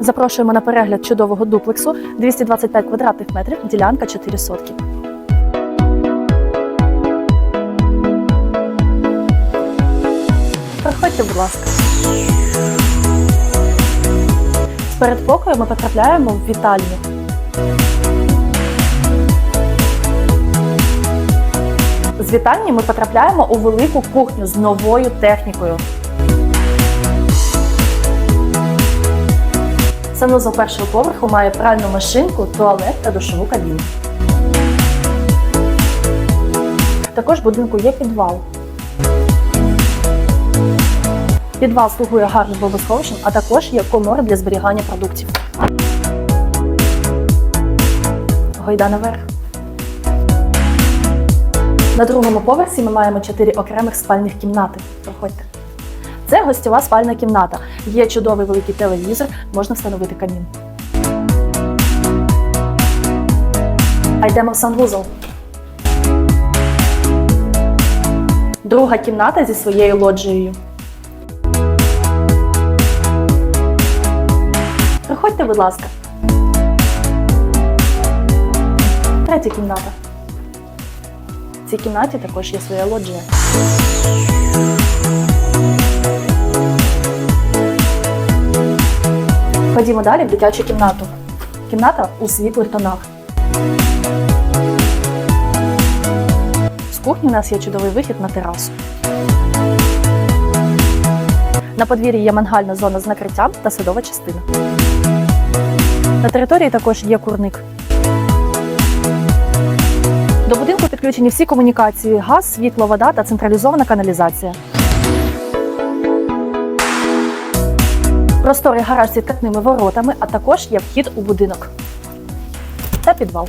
Запрошуємо на перегляд чудового дуплексу 225 квадратних метрів, ділянка 4 сотки. Проходьте, будь ласка. З передпокою ми потрапляємо в вітальню. З вітальні ми потрапляємо у велику кухню з новою технікою. Санузел першого поверху має пральну машинку, туалет та душову кабіну. Також в будинку є підвал. Підвал слугує гарним бомбосховищем, а також є комори для зберігання продуктів. Гойда наверх. На другому поверсі ми маємо чотири окремих спальних кімнати. Проходьте. Це гостьова спальна кімната. Є чудовий великий телевізор, можна встановити камін. А йдемо в санвузол. Друга кімната зі своєю лоджією. Проходьте, будь ласка. Третя кімната. В цій кімнаті також є своя лоджія. Ходімо далі в дитячу кімнату. Кімната у світлих тонах. З кухні у нас є чудовий вихід на терасу. На подвір'ї є мангальна зона з накриттям та садова частина. На території також є курник. До будинку підключені всі комунікації: газ, світло, вода та централізована каналізація. Просторий гараж з відкатними воротами, а також є вхід у будинок та підвал.